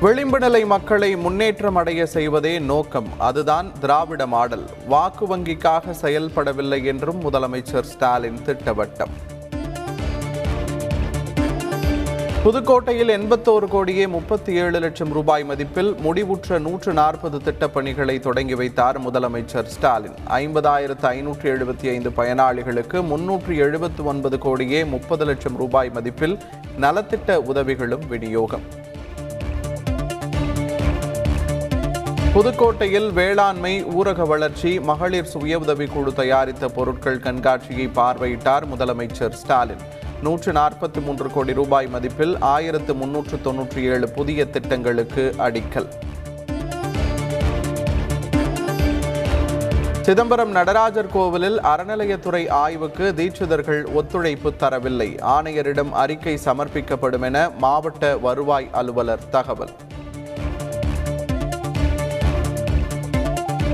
விளிம்பு நிலை மக்களை முன்னேற்றம் அடைய செய்வதே நோக்கம். அதுதான் திராவிட மாடல். வாக்கு வங்கிக்காக செயல்படவில்லை என்றும் முதலமைச்சர் ஸ்டாலின் திட்டவட்டம். புதுக்கோட்டையில் எண்பத்தோரு கோடியே முப்பத்தி ஏழு லட்சம் ரூபாய் மதிப்பில் முடிவுற்ற நூற்று நாற்பது திட்டப்பணிகளை தொடங்கி வைத்தார் முதலமைச்சர் ஸ்டாலின். ஐம்பதாயிரத்து ஐநூற்று எழுபத்தி ஐந்து பயனாளிகளுக்கு முன்னூற்று எழுபத்து ஒன்பது கோடியே முப்பது லட்சம் ரூபாய் மதிப்பில் நலத்திட்ட உதவிகளும் விநியோகம். புதுக்கோட்டையில் வேளாண்மை ஊரக வளர்ச்சி மகளிர் சுய உதவிக்குழு தயாரித்த பொருட்கள் கண்காட்சியை பார்வையிட்டார் முதலமைச்சர் ஸ்டாலின். நூற்று நாற்பத்தி மூன்று கோடி ரூபாய் மதிப்பில் ஆயிரத்து முன்னூற்று தொன்னூற்றி ஏழு புதிய திட்டங்களுக்கு அடிக்கல். சிதம்பரம் நடராஜர் கோவிலில் அறநிலையத்துறை ஆய்வுக்கு தீட்சிதர்கள் ஒத்துழைப்பு தரவில்லை. ஆணையரிடம் அறிக்கை சமர்ப்பிக்கப்படும் என மாவட்ட வருவாய் அலுவலர் தகவல்.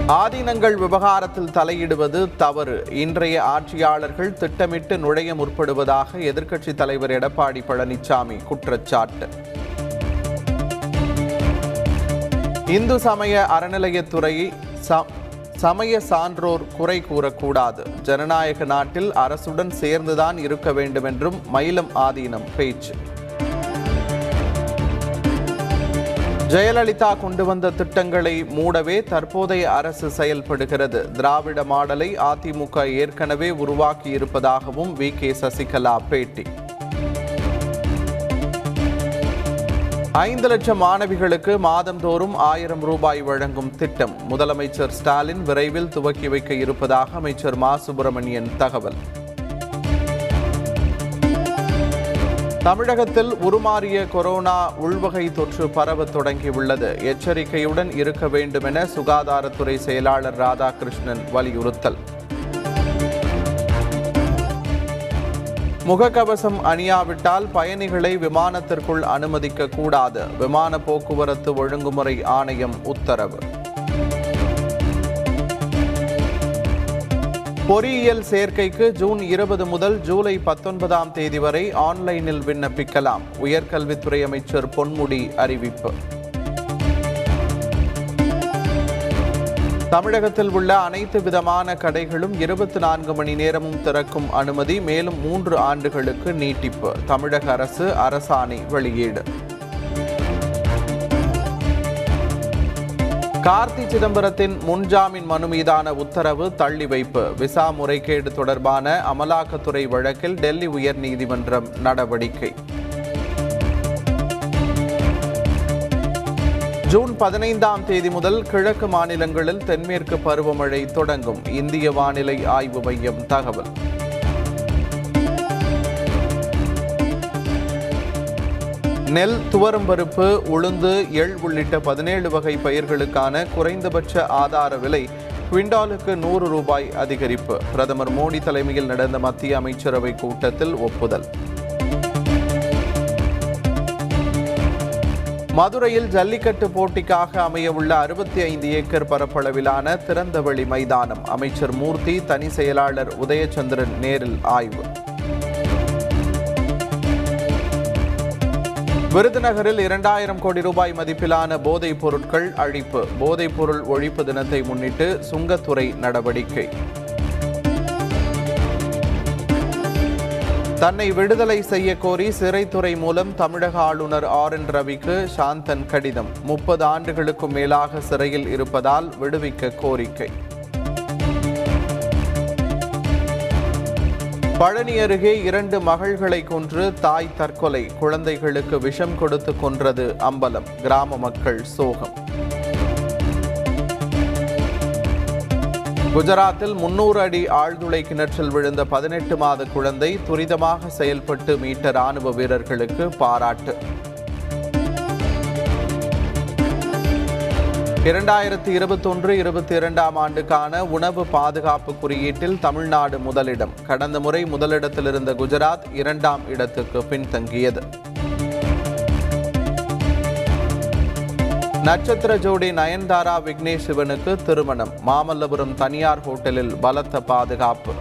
ஆதீனங்கள் விவகாரத்தில் தலையிடுவது தவறு. இன்றைய ஆட்சியாளர்கள் திட்டமிட்டு நுழைய முற்படுவதாக எதிர்க்கட்சித் தலைவர் எடப்பாடி பழனிசாமி குற்றச்சாட்டு. இந்து சமய அறநிலையத்துறையை ச- சமய சான்றோர் குறை கூறக்கூடாது. ஜனநாயக நாட்டில் அரசுடன் சேர்ந்துதான் இருக்க வேண்டும் என்றும் மயிலம் ஆதீனம் பேச்சு. ஜெயலலிதா கொண்டு வந்த திட்டங்களை மூடவே தற்போதைய அரசு செயல்படுகிறது. திராவிட மாடலை அதிமுக ஏற்கனவே உருவாக்கி இருப்பதாகவும் வி. கே. சசிகலா பேட்டி. ஐந்து லட்சம் மாணவிகளுக்கு மாதந்தோறும் ஆயிரம் ரூபாய் வழங்கும் திட்டம். முதலமைச்சர் ஸ்டாலின் விரைவில் துவக்கி வைக்க இருப்பதாக அமைச்சர் மா. சுப்பிரமணியன் தகவல். தமிழகத்தில் உருமாறிய கொரோனா உள்வகை தொற்று பரவ தொடங்கியுள்ளது. எச்சரிக்கையுடன் இருக்க வேண்டும் என சுகாதாரத்துறை செயலாளர் ராதாகிருஷ்ணன் வலியுறுத்தல். முகக்கவசம் அணியாவிட்டால் பயணிகளை விமானத்திற்குள் அனுமதிக்க கூடாது. விமான போக்குவரத்து ஒழுங்குமுறை ஆணையம் உத்தரவு. பொறியியல் சேர்க்கைக்கு ஜூன் இருபது முதல் ஜூலை பத்தொன்பதாம் தேதி வரை ஆன்லைனில் விண்ணப்பிக்கலாம். உயர்கல்வித்துறை அமைச்சர் பொன்முடி அறிவிப்பு. தமிழகத்தில் உள்ள அனைத்து விதமான கடைகளும் இருபத்தி நான்கு மணி நேரமும் திறக்கும் அனுமதி மேலும் மூன்று ஆண்டுகளுக்கு நீட்டிப்பு. தமிழக அரசு அரசாணை வெளியீடு. கார்த்தி சிதம்பரத்தின் முன்ஜாமீன் மனு மீதான உத்தரவு தள்ளி வைப்பு. விசா முறைகேடு தொடர்பான அமலாக்கத்துறை வழக்கில் டெல்லி உயர்நீதிமன்றம் நடவடிக்கை. ஜூன் பதினைந்தாம் தேதி முதல் கிழக்கு மாநிலங்களில் தென்மேற்கு பருவமழை தொடங்கும். இந்திய வானிலை ஆய்வு மையம் தகவல். நெல் துவரம்பருப்பு உளுந்து எள் உள்ளிட்ட பதினேழு வகை பயிர்களுக்கான குறைந்தபட்ச ஆதார விலை குவிண்டாலுக்கு நூறு ரூபாய் அதிகரிப்பு. பிரதமர் மோடி தலைமையில் நடந்த மத்திய அமைச்சரவை கூட்டத்தில் ஒப்புதல். மதுரையில் ஜல்லிக்கட்டு போட்டிக்காக அமையவுள்ள அறுபத்தி ஐந்து ஏக்கர் பரப்பளவிலான திறந்தவெளி மைதானம். அமைச்சர் மூர்த்தி தனி செயலாளர் உதயச்சந்திரன் நேரில் ஆய்வு. விருதுநகரில் இரண்டாயிரம் கோடி ரூபாய் மதிப்பிலான போதைப் பொருட்கள் அழிப்பு. போதைப் பொருள் ஒழிப்பு தினத்தை முன்னிட்டு சுங்கத்துறை நடவடிக்கை. தன்னை விடுதலை செய்ய கோரி சிறைத்துறை மூலம் தமிழக ஆளுநர் ஆர் என் ரவிக்கு சாந்தன் கடிதம். முப்பது ஆண்டுகளுக்கும் மேலாக சிறையில் இருப்பதால் விடுவிக்க கோரிக்கை. பழனி அருகே இரண்டு மகள்களை கொன்று தாய் தற்கொலை. குழந்தைகளுக்கு விஷம் கொடுத்து கொன்றது அம்பலம். கிராம மக்கள் சோகம். குஜராத்தில் முன்னூறு அடி ஆழ்துளை கிணற்றில் விழுந்த பதினெட்டு மாத குழந்தை துரிதமாக செயல்பட்டு மீட்ட ராணுவ வீரர்களுக்கு பாராட்டு. இரண்டாயிரத்தி இருபத்தொன்று இருபத்தி இரண்டாம் ஆண்டுக்கான உணவு பாதுகாப்பு குறியீட்டில் தமிழ்நாடு முதலிடம். கடந்த முறை முதலிடத்தில் இருந்த குஜராத் இரண்டாம் இடத்துக்கு பின்தங்கியது. நட்சத்திர ஜோடி நயன்தாரா விக்னேஷ் சிவனுக்கு திருமணம். மாமல்லபுரம் தனியார் ஹோட்டலில் பலத்த பாதுகாப்பு.